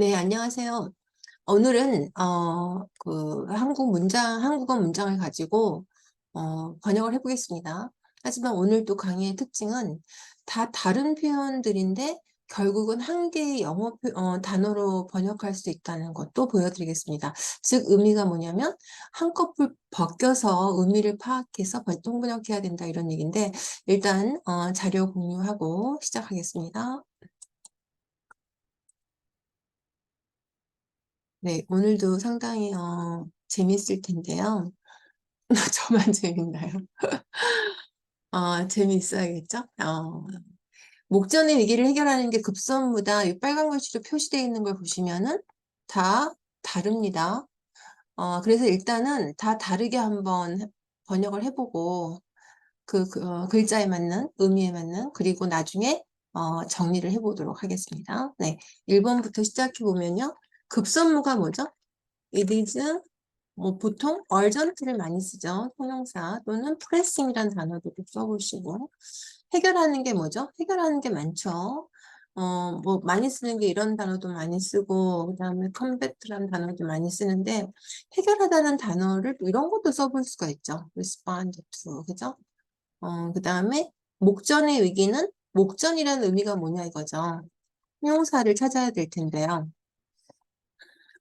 네, 안녕하세요. 오늘은 어, 그 한국 문장, 한국어 문장을 가지고 어, 번역을 해보겠습니다. 하지만 오늘 또 강의의 특징은 다 다른 표현들인데 결국은 한 개의 영어 표- 어, 단어로 번역할 수 있다는 것도 보여드리겠습니다. 즉 의미가 뭐냐면 한꺼풀 벗겨서 의미를 파악해서 벌통 번역해야 된다 이런 얘기인데 일단 어, 자료 공유하고 시작하겠습니다. 네, 오늘도 상당히 어, 재밌을 텐데요. 저만 재밌나요? 어, 재미있어야겠죠? 어, 목전의 위기를 해결하는 게 급선무다. 이 빨간 글씨로 표시되어 있는 걸 보시면은 다 다릅니다. 어, 그래서 일단은 다 다르게 한번 해- 번역을 해보고 그, 그, 어, 글자에 맞는, 의미에 맞는, 그리고 나중에 어, 정리를 해보도록 하겠습니다. 네, 1번부터 시작해보면요. 급선무가 뭐죠? It is 뭐 보통 urgent를 많이 쓰죠. 통용사 또는 pressing이라는 단어도 꼭 써보시고 해결하는 게 뭐죠? 해결하는 게 많죠. 어, 뭐 많이 쓰는 게 이런 단어도 많이 쓰고 그다음에 combat라는 단어도 많이 쓰는데 해결하다는 단어를 또 이런 것도 써볼 수가 있죠. respond to 그죠? 어, 그다음에 목전의 위기는 목전이라는 의미가 뭐냐 이거죠. 형용사를 찾아야 될 텐데요.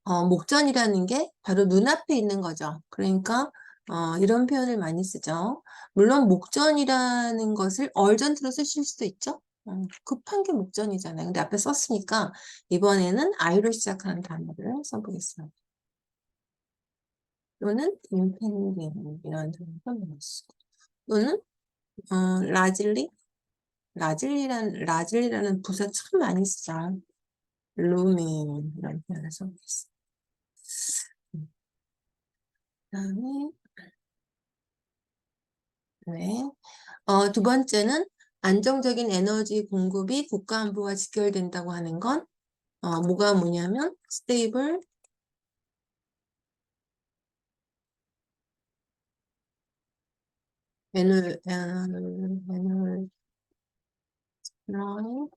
어, 목전이라는 게 바로 눈앞에 있는 거죠. 그러니까 어, 이런 표현을 많이 쓰죠. 물론 목전이라는 것을 얼전트로 쓰실 수도 있죠. 어, 급한 게 목전이잖아요. 근데 앞에 썼으니까 이번에는 I로 시작하는 단어를 써보겠습니다. 또는 impending 이런 단어를 쓰고 또는 어, largely 라질리란, 라질리라는 부사 참 많이 쓰죠. looming 이런 표현을 써보겠습니다. 그 다음에 네. 어, 두 번째는 안정적인 에너지 공급이 국가 안보와 직결된다고 하는 건 어, 뭐가 뭐냐면 stable 에너 에너 에너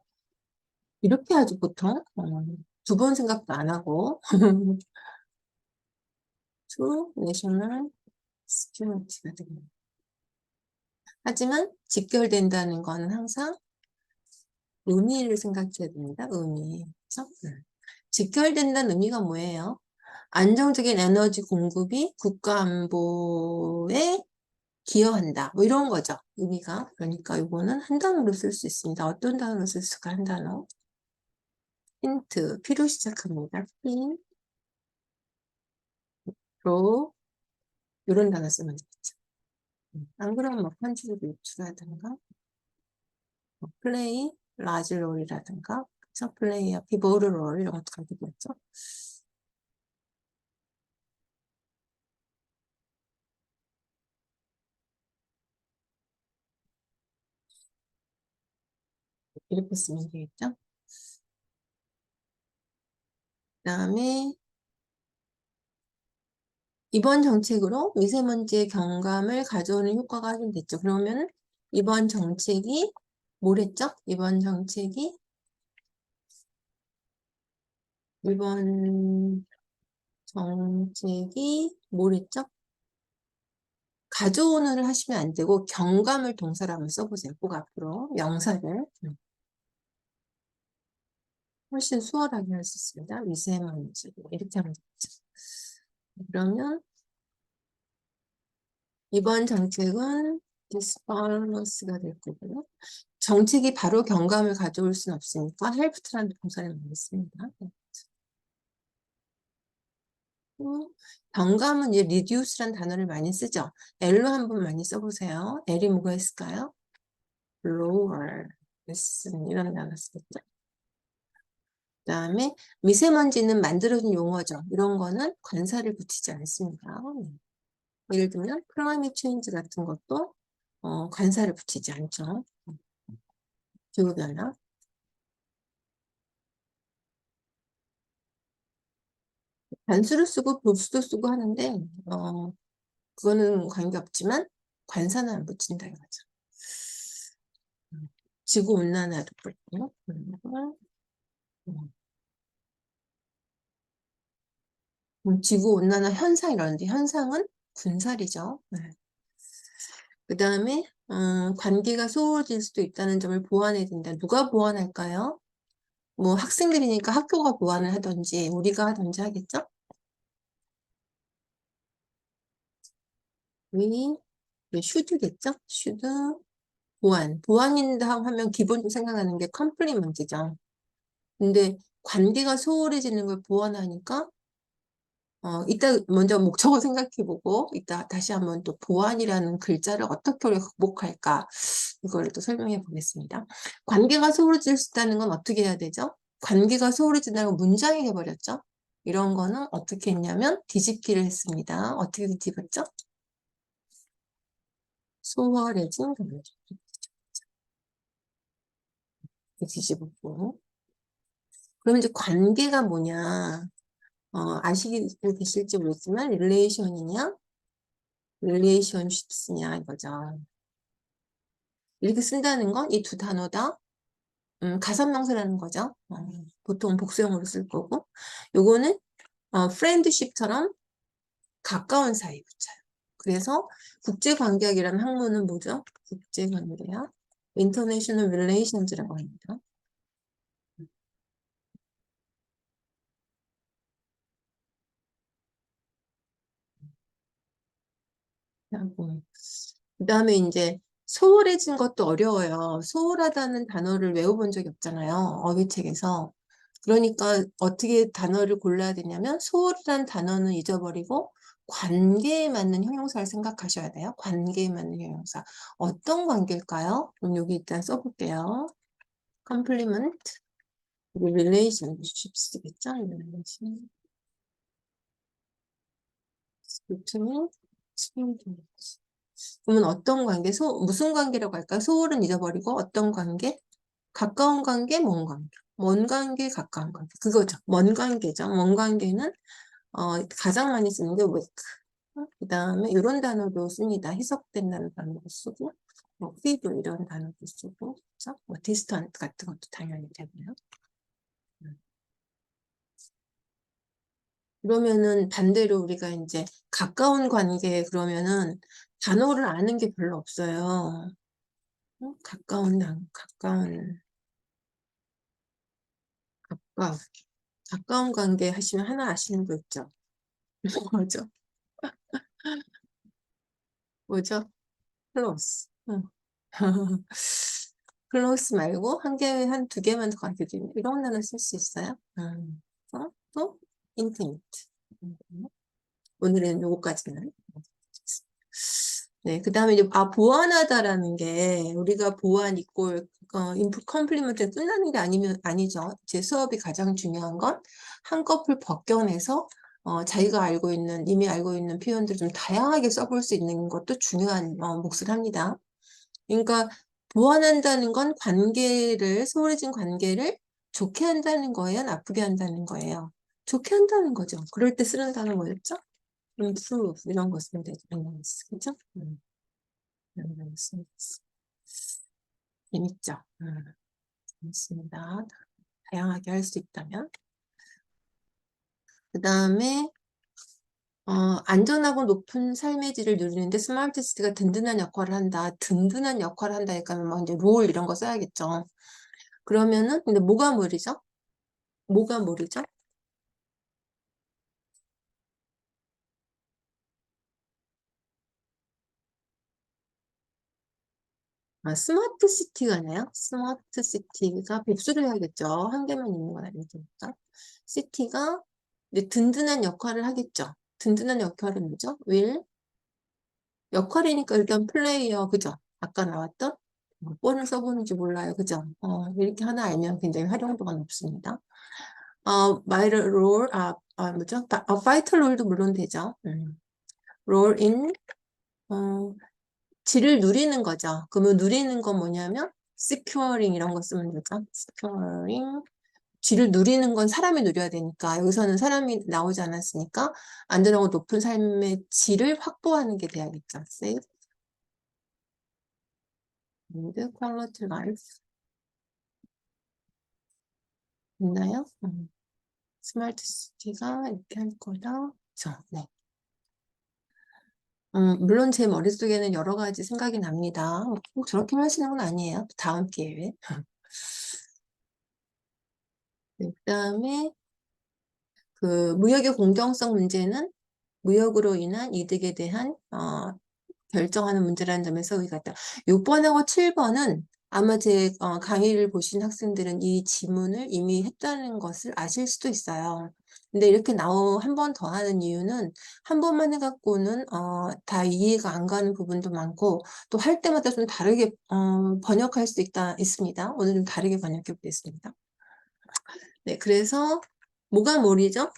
이렇게 하죠 보통 어, 두번 생각도 안 하고 to national security가 됩니다. 하지만 직결된다는 거는 항상 의미를 생각해야 됩니다. 의미. 그래서 음. 직결된다는 의미가 뭐예요? 안정적인 에너지 공급이 국가 안보에 기여한다. 뭐 이런 거죠. 의미가. 그러니까 이거는 한 단어로 쓸 수 있습니다. 어떤 단어로 쓸 수가 한 단어? 힌트. 피로 시작합니다. 핀, 로, 이런 단어 쓰면 되겠죠. 음, 안 그러면 뭐 편지를 유출하든가, 뭐 플레이, 라지 롤이라든가, 그래서 플레이어, 비보르 롤 이런 것도 가게 되겠죠. 이렇게 쓰면 되겠죠. 그 다음에 이번 정책으로 미세먼지의 경감을 가져오는 효과가 확인됐죠. 그러면 이번 정책이 뭐랬죠? 이번 정책이 이번 정책이 뭐랬죠? 가져오는을 하시면 안 되고 경감을 동사로 한번 써보세요. 꼭 앞으로 명사를 음. 훨씬 수월하게 할 수 있습니다. 미세먼지 이렇게 하면 되죠. 그러면 이번 정책은 디스바런스가 될 거고요. 정책이 바로 경감을 가져올 수는 없으니까 헬프트라는 동사를. 또 경감은 이제 reduce라는 단어를 많이 쓰죠. L로 한번 많이 써보세요. L이 뭐가 있을까요? lower, lessen 이런 단어 쓰겠죠. 그 다음에 미세먼지는 만들어진 용어죠. 이런 거는 관사를 붙이지 않습니다. 예를 들면 클라이밋 체인지 같은 것도 어, 관사를 붙이지 않죠. 기후변화. 단수를 쓰고 복수도 쓰고 하는데 어, 그거는 관계없지만 관사는 안 붙인다 이거죠. 지구 온난화도 그렇고요. 음, 지구 온난화 현상 이러는데 현상은 군살이죠. 네. 그 다음에 음, 관계가 소홀해질 수도 있다는 점을 보완해야 된다. 누가 보완할까요? 뭐 학생들이니까 학교가 보완을 하든지 우리가 하든지 하겠죠? we should겠죠? should 보완. 보완인다 하면 기본적으로 생각하는 게 컴플리먼트죠. 근데 관계가 소홀해지는 걸 보완하니까 어, 이따 먼저 목적어 생각해보고 이따 다시 한번 또 보완이라는 글자를 어떻게 우리가 극복할까 이걸 또 설명해 보겠습니다. 관계가 소홀해질 수 있다는 건 어떻게 해야 되죠? 관계가 소홀해진다는 건 문장이 해버렸죠? 이런 거는 어떻게 했냐면 뒤집기를 했습니다. 어떻게 뒤집었죠? 소홀해진 관계. 뒤집었고 그러면 이제 관계가 뭐냐 어, 아시고 계실지 모르지만 릴레이션이냐 릴레이션십스냐 이거죠. 이렇게 쓴다는 건 이 두 단어 다 음, 가산명사라는 거죠. 어, 보통 복수형으로 쓸 거고 요거는 어, 프렌드십처럼 가까운 사이 붙여요. 그래서 국제관계학이라는 학문은 뭐죠? 국제관계학 International Relations라고 합니다. 그 다음에 이제 소홀해진 것도 어려워요. 소홀하다는 단어를 외워본 적이 없잖아요. 어휘책에서. 그러니까 어떻게 단어를 골라야 되냐면 소홀이라는 단어는 잊어버리고 관계에 맞는 형용사를 생각하셔야 돼요. 관계에 맞는 형용사. 어떤 관계일까요? 그럼 여기 일단 써볼게요. complement, relationships겠죠? relation. 그러면 어떤 관계, 소, 무슨 관계라고 할까요? 소홀은 잊어버리고 어떤 관계? 가까운 관계, 먼 관계. 먼 관계, 가까운 관계. 그거죠. 먼 관계죠. 먼 관계는 어, 가장 많이 쓰는 게 with. 그 다음에 이런 단어도 씁니다. 해석된다는 단어도 쓰고, 뭐, feed 이런 단어도 쓰고, 그죠? 뭐, distant 같은 것도 당연히 되고요. 그러면은 반대로 우리가 이제 가까운 관계 그러면은 단어를 아는 게 별로 없어요. 어? 가까운 단, 가까운, 가까 가까운 관계 하시면 하나 아시는 거 있죠? 뭐죠? 뭐죠? 클로스. 클로스 말고 한 개, 한 두 개만 더 가르쳐 주면 이런 단어 쓸 수 있어요. 음. 어? 또 인티미트. 오늘은 요거까지는. 네, 그 다음에 이제, 아, 보완하다라는 게, 우리가 보완 이꼴, 어, 인풋 컴플리먼트 끝나는 게 아니면, 아니죠. 제 수업이 가장 중요한 건, 한꺼풀 벗겨내서, 어, 자기가 알고 있는, 이미 알고 있는 표현들을 좀 다양하게 써볼 수 있는 것도 중요한, 어, 몫을 합니다. 그러니까, 보완한다는 건 관계를, 소홀해진 관계를 좋게 한다는 거예요? 나쁘게 한다는 거예요? 좋게 한다는 거죠. 그럴 때 쓰는 단어 뭐였죠? improve 이런 거 쓰면 되죠. enhance 그죠? 음. 재밌죠? 음. 재밌습니다. 다양하게 할 수 있다면 그 다음에 어, 안전하고 높은 삶의 질을 누리는데 스마트 시티가 든든한 역할을 한다. 든든한 역할을 한다. 그러니까 뭐 이제 롤 이런 거 써야겠죠. 그러면은 근데 뭐가 모르죠? 뭐가 모르죠? 아, 스마트 시티가네요. 스마트 시티가 복수를 해야겠죠. 한 개만 있는 건 아니니까. 시티가 이제 든든한 역할을 하겠죠. 든든한 역할은 뭐죠? will 역할이니까 일단 플레이어 그죠? 아까 나왔던 뭐 뻔을 써보는지 몰라요. 그죠? 어, 이렇게 하나 알면 굉장히 활용도가 높습니다. 어, 마이럴 롤, 아, 아 뭐죠? 바, 아, 파이터 롤도 물론 되죠. 음. 롤 인, 어, 질을 누리는 거죠. 그러면 누리는 건 뭐냐면 securing 이런 거 쓰면 되죠. securing 질을 누리는 건 사람이 누려야 되니까 여기서는 사람이 나오지 않았으니까 안전하고 높은 삶의 질을 확보하는 게 돼야겠죠. safe and quality life 있나요? 음. 스마트 시티가 이렇게 할 거다. 저, 네. 음, 물론 제 머릿속에는 여러 가지 생각이 납니다. 꼭 저렇게만 하시는 건 아니에요. 다음 기회에. 네, 그 다음에 그 무역의 공정성 문제는 무역으로 인한 이득에 대한 어, 결정하는 문제라는 점에서 의의가 있다. 6번하고 7번은 아마 제 어, 강의를 보신 학생들은 이 지문을 이미 했다는 것을 아실 수도 있어요. 근데 이렇게 나오 한 번 더 하는 이유는 한 번만 해갖고는 어, 다 이해가 안 가는 부분도 많고 또 할 때마다 좀 다르게 어, 번역할 수 있다 있습니다. 오늘 좀 다르게 번역해 보겠습니다. 네, 그래서 뭐가 뭘이죠?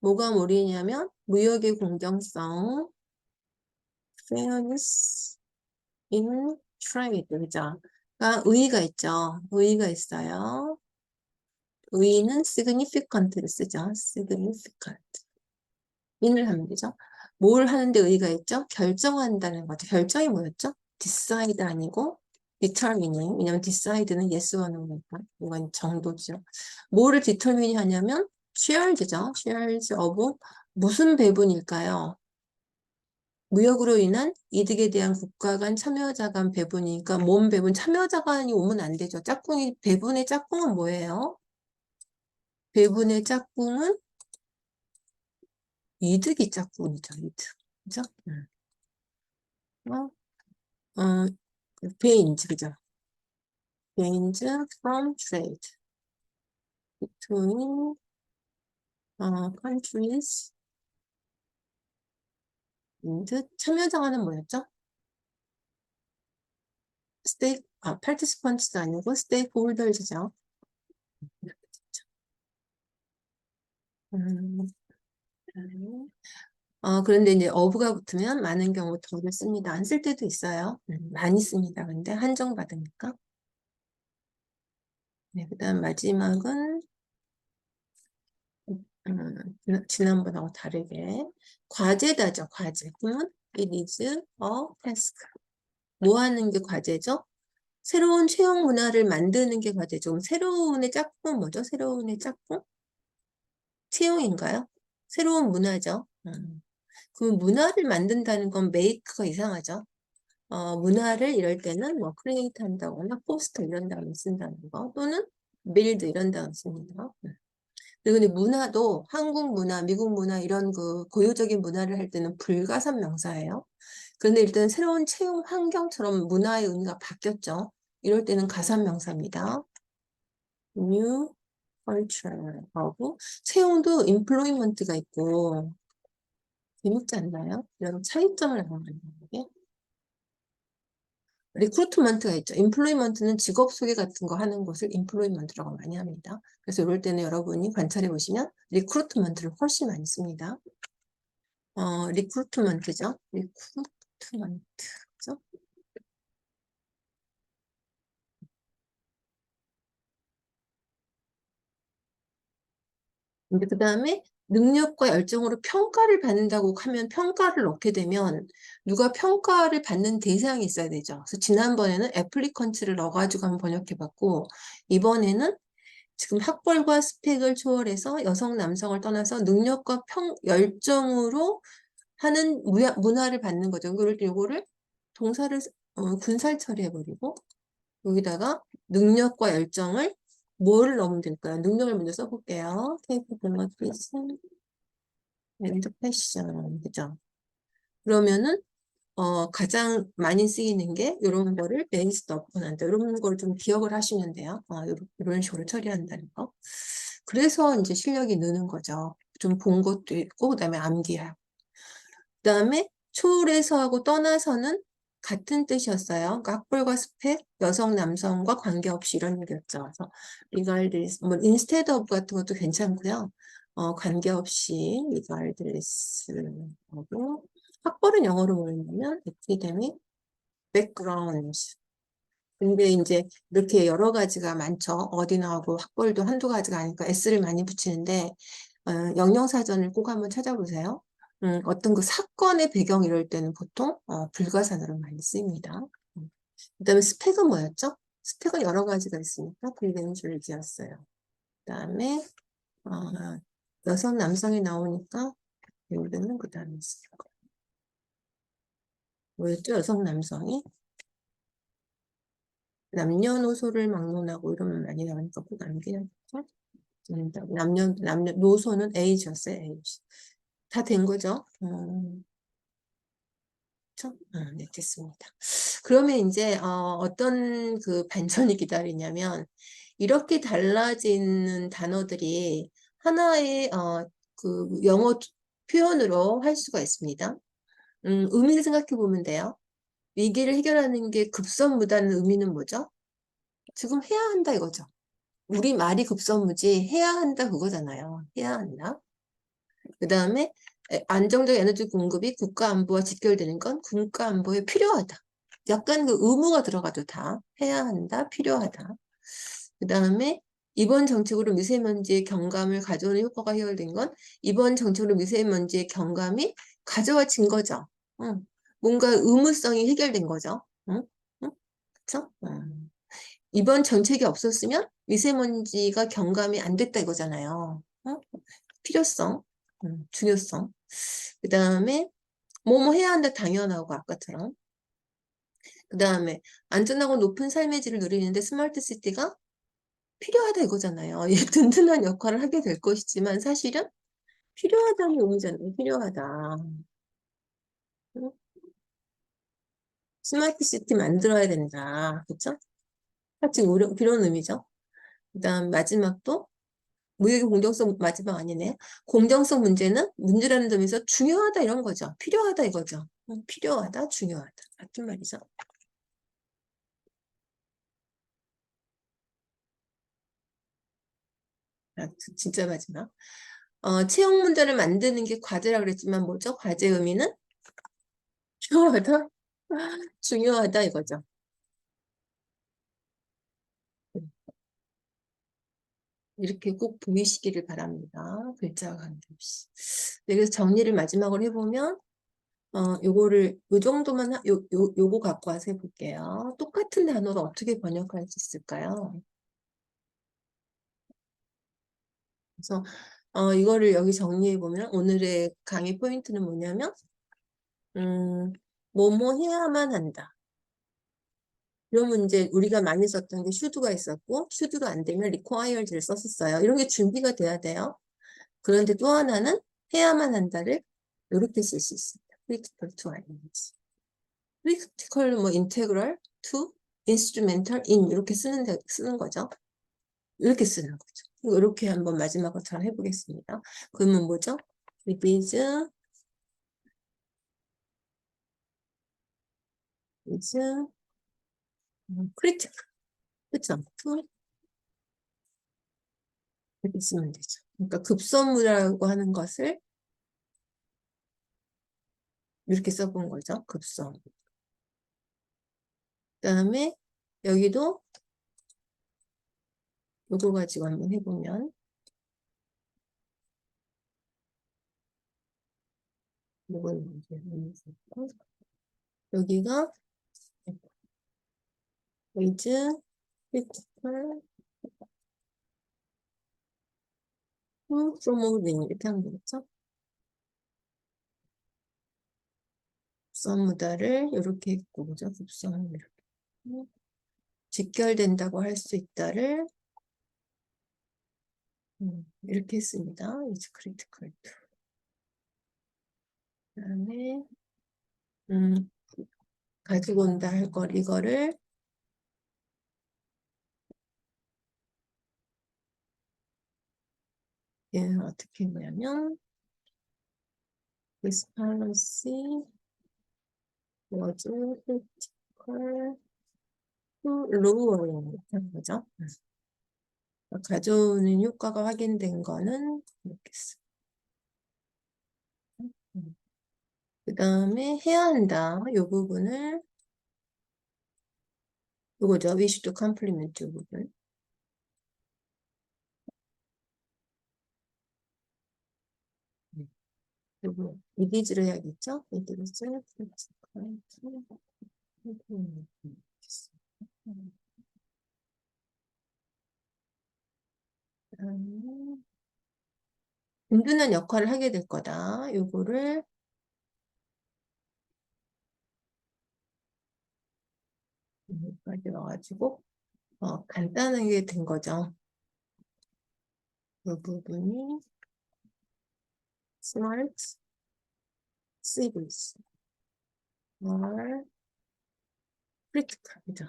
뭐가 뭘이냐면 무역의 공정성, fairness in trade, 그죠? 가 의의가 있죠. 의의가 있어요. 의의는 significant를 쓰죠. significant. 인을 하면 되죠. 뭘 하는데 의의가 있죠? 결정한다는 거죠. 결정이 뭐였죠? decide 아니고 determining. 왜냐면 decide는 yes와 no니까. 이건 정도죠. 뭐를 determine 하냐면 shares죠. shares of 무슨 배분일까요? 무역으로 인한 이득에 대한 국가 간 참여자 간 배분이니까 몸 배분 참여자 간이 오면 안 되죠. 짝꿍이 배분의 짝꿍은 뭐예요? 배분의 짝꿍은 이득이 짝꿍이죠. 이득. 그죠? 음. 어, 어, gains, 그죠? gains from trade between 어, countries and 참여자가는 뭐였죠? 스테이크, 아, participants 아니고 stakeholders죠. 음, 어, 그런데 이제 어부가 붙으면 많은 경우 더를 씁니다. 안 쓸 때도 있어요. 음, 많이 씁니다. 근데 한정받으니까. 네, 그 다음 마지막은 음, 지난번하고 다르게 과제다죠. 과제. 그러면 it is a task. 뭐 하는 게 과제죠? 새로운 채용 문화를 만드는 게 과제죠. 새로운의 짝꿍 뭐죠? 새로운의 짝꿍? 채용인가요? 새로운 문화죠. 음. 그럼 문화를 만든다는 건 메이크가 이상하죠. 어, 문화를 이럴 때는 뭐 크리에이트 한다거나 포스터 이런 다음에 쓴다는 거 또는 빌드 이런 다음에 씁니다. 음. 근데 문화도 한국 문화, 미국 문화 이런 그 고유적인 문화를 할 때는 불가산 명사예요. 그런데 일단 새로운 채용 환경처럼 문화의 의미가 바뀌었죠. 이럴 때는 가산 명사입니다. new culture 하고 채용도 employment가 있고 재밌지 않나요? 이런 차이점을 알아가는 게 리크루트먼트가 있죠. 인플로이먼트는 직업 소개 같은 거 하는 것을 인플로이먼트라고 많이 합니다. 그래서 이럴 때는 여러분이 관찰해 보시면 리크루트먼트를 훨씬 많이 씁니다. 어, 리크루트먼트죠. 리크루트먼트죠. 근데 그 다음에 능력과 열정으로 평가를 받는다고 하면 평가를 넣게 되면 누가 평가를 받는 대상이 있어야 되죠. 그래서 지난번에는 애플리컨트를 넣어가지고 한번 번역해봤고 이번에는 지금 학벌과 스펙을 초월해서 여성 남성을 떠나서 능력과 평 열정으로 하는 문화를 받는 거죠. 그럴 때 요거를 동사를 어, 군살 처리해버리고 여기다가 능력과 열정을 뭐를 넣으면 될까요? 능력을 먼저 써볼게요. capabilities and passion. 그죠? 그러면은, 어, 가장 많이 쓰이는 게 이런 거를 upon 한다. 이런 걸 좀 기억을 하시면 돼요. 어, 이런 식으로 처리한다는 거. 그래서 이제 실력이 느는 거죠. 좀 본 것도 있고, 그 다음에 암기하고. 그 다음에 초월해서 하고 떠나서는 같은 뜻이었어요. 그러니까 학벌과 스펙, 여성, 남성과 관계없이 이런 얘기였죠. 그래서 regardless, 뭐 instead of 같은 것도 괜찮고요. 어, 관계없이 regardless 하고 학벌은 영어로 뭐였냐면 academic background. 근데 이제 이렇게 여러 가지가 많죠. 어디 나오고 학벌도 한두 가지가 아니까 S를 많이 붙이는데 어, 영영사전을 꼭 한번 찾아보세요. 음, 어떤 그 사건의 배경 이럴 때는 보통 어, 불가산으로 많이 쓰입니다. 음. 그 다음에 스펙은 뭐였죠? 스펙은 여러 가지가 있으니까 불리는 줄기였어요. 그 다음에 어, 여성 남성이 나오니까 여기는 그 다음에 거예요. 뭐였죠? 여성 남성이 남녀노소를 막론하고 이러면 많이 나오니까 꼭 남기야겠죠? 남녀 남녀 노소는 에이지였어요. 에이지. 다 된 거죠? 음. 그쵸? 아, 네, 됐습니다. 그러면 이제 어, 어떤 그 반전이 기다리냐면 이렇게 달라지는 단어들이 하나의 어, 그 영어 표현으로 할 수가 있습니다. 음, 의미를 생각해 보면 돼요. 위기를 해결하는 게 급선무다는 의미는 뭐죠? 지금 해야 한다 이거죠. 우리 말이 급선무지 해야 한다 그거잖아요. 해야 한다. 그 다음에 안정적 에너지 공급이 국가 안보와 직결되는 건 국가 안보에 필요하다. 약간 그 의무가 들어가도 다 해야 한다, 필요하다. 그 다음에 이번 정책으로 미세먼지의 경감을 가져오는 효과가 해결된 건 이번 정책으로 미세먼지의 경감이 가져와진 거죠. 응. 뭔가 의무성이 해결된 거죠. 응? 응? 그쵸? 응. 이번 정책이 없었으면 미세먼지가 경감이 안 됐다 이거잖아요. 응? 필요성, 응. 중요성. 그 다음에 뭐뭐 해야 한다 당연하고 아까처럼. 그 다음에 안전하고 높은 삶의 질을 누리는데 스마트 시티가 필요하다 이거잖아요. 예, 든든한 역할을 하게 될 것이지만 사실은 필요하다는 의미잖아요. 필요하다. 응? 스마트 시티 만들어야 된다. 그쵸? 같이 필요한 의미죠. 그 다음 마지막도 무역의 공정성 마지막 아니네. 공정성 문제는 문제라는 점에서 중요하다 이런 거죠. 필요하다 이거죠. 응, 필요하다, 중요하다. 같은 말이죠. 아, 진짜 마지막. 어, 채용 문제를 만드는 게 과제라 그랬지만 뭐죠? 과제 의미는 필요하다, 중요하다 이거죠. 이렇게 꼭 보이시기를 바랍니다. 글자가 관계없이. 네, 그래서 정리를 마지막으로 해보면 어, 요거를 요 정도만 하, 요, 요, 요거 갖고 와서 해볼게요. 똑같은 단어로 어떻게 번역할 수 있을까요? 그래서 어, 이거를 여기 정리해보면 오늘의 강의 포인트는 뭐냐면 음, 뭐뭐 해야만 한다. 그러면 이제 우리가 많이 썼던 게 should가 있었고 should가 안 되면 required를 썼었어요. 이런 게 준비가 돼야 돼요. 그런데 또 하나는 해야만 한다를 이렇게 쓸 수 있습니다. critical to ing. critical 뭐 integral to instrumental in 이렇게 쓰는 데, 쓰는 거죠. 이렇게 쓰는 거죠. 이렇게 한번 마지막으로 잘 해보겠습니다. 그러면 뭐죠? Is is 크리티컬 그쵸? 이렇게 쓰면 되죠. 그러니까 급선무라고 하는 것을 이렇게 써본 거죠. 급선. 그 다음에 여기도 요거 가지고 한번 해보면 요걸 먼저 여기가 with critical promoting 이렇게 하면 되겠죠? 급선무다를 이렇게 했고 그죠? 급선 이렇게 직결된다고 할 수 있다를 음, 이렇게 했습니다. is critical to 그 다음에 음, 가지고 온다 할 걸 이거를 예, 어떻게 했냐면 this policy was critical to lowering 이렇게 한 거죠. 가져오는 효과가 확인된 거는 이렇게 써. 그 다음에 해야 한다. 이 부분을 이거죠. We should compliment 이 부분. 요거 이디즈로 해야겠죠? 음, 든든한 역할을 하게 될 거다. 요거를 여기까지 와가지고 어, 간단하게 된 거죠. 이 부분이 smart cities are critical이죠.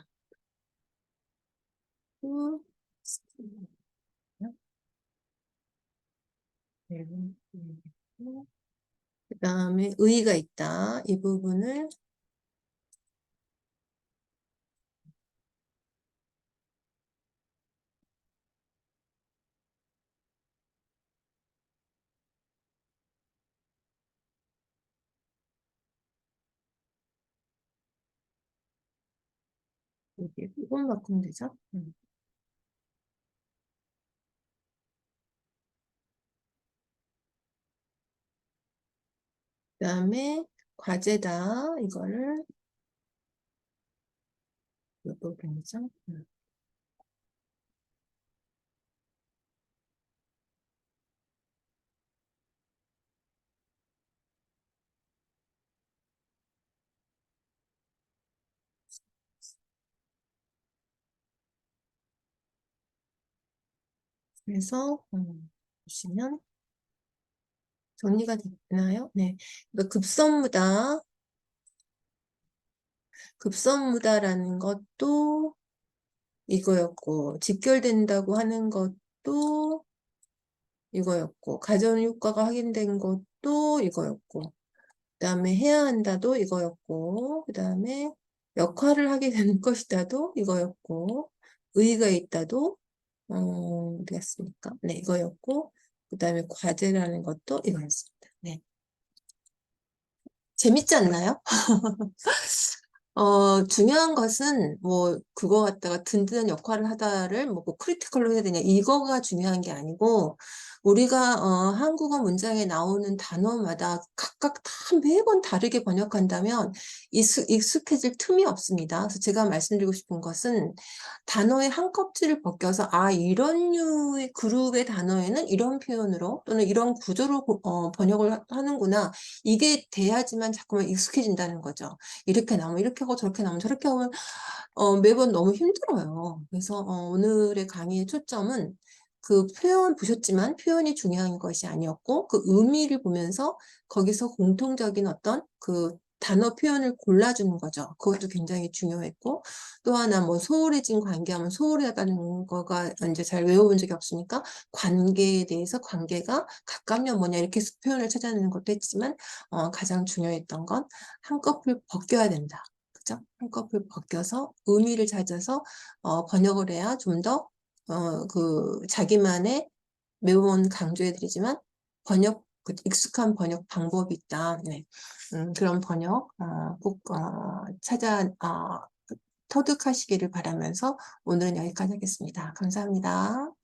그 다음에 의의가 있다. 이 부분을 여기 이건 바꾸면 되죠? 음. 그 다음에 과제다. 이거를 이 부분이죠. 음. 그래서 음, 보시면 정리가 됐나요? 네. 그러니까 급선무다. 급선무다라는 것도 이거였고 직결된다고 하는 것도 이거였고 가전 효과가 확인된 것도 이거였고 그 다음에 해야 한다도 이거였고 그 다음에 역할을 하게 되는 것이다도 이거였고 의의가 있다도 어, 어디 갔습니까? 네 이거였고 그 다음에 과제라는 것도 이거였습니다. 네. 재밌지 않나요? 어, 중요한 것은 뭐 그거 갖다가 든든한 역할을 하다를 뭐 크리티컬로 해야 되냐 이거가 중요한 게 아니고 우리가 어, 한국어 문장에 나오는 단어마다 각각 다 매번 다르게 번역한다면 익숙, 익숙해질 틈이 없습니다. 그래서 제가 말씀드리고 싶은 것은 단어의 한 껍질을 벗겨서 아 이런 류의 그룹의 단어에는 이런 표현으로 또는 이런 구조로 어, 번역을 하는구나 이게 돼야지만 자꾸만 익숙해진다는 거죠. 이렇게 나오면 이렇게 하고 저렇게 나오면 저렇게 하면 어, 매번 너무 힘들어요. 그래서 어, 오늘의 강의의 초점은 그 표현 보셨지만 표현이 중요한 것이 아니었고 그 의미를 보면서 거기서 공통적인 어떤 그 단어 표현을 골라주는 거죠. 그것도 굉장히 중요했고 또 하나 뭐 소홀해진 관계하면 소홀하다는 거가 이제 잘 외워본 적이 없으니까 관계에 대해서 관계가 가깝냐 뭐냐 이렇게 표현을 찾아내는 것도 했지만 어, 가장 중요했던 건 한꺼풀 벗겨야 된다. 그죠? 한꺼풀 벗겨서 의미를 찾아서 어, 번역을 해야 좀 더 어, 그 자기만의 매번 강조해드리지만 번역 그 익숙한 번역 방법이 있다. 네. 음, 그런 번역 어, 꼭 어, 찾아 어, 터득하시기를 바라면서 오늘은 여기까지 하겠습니다. 감사합니다.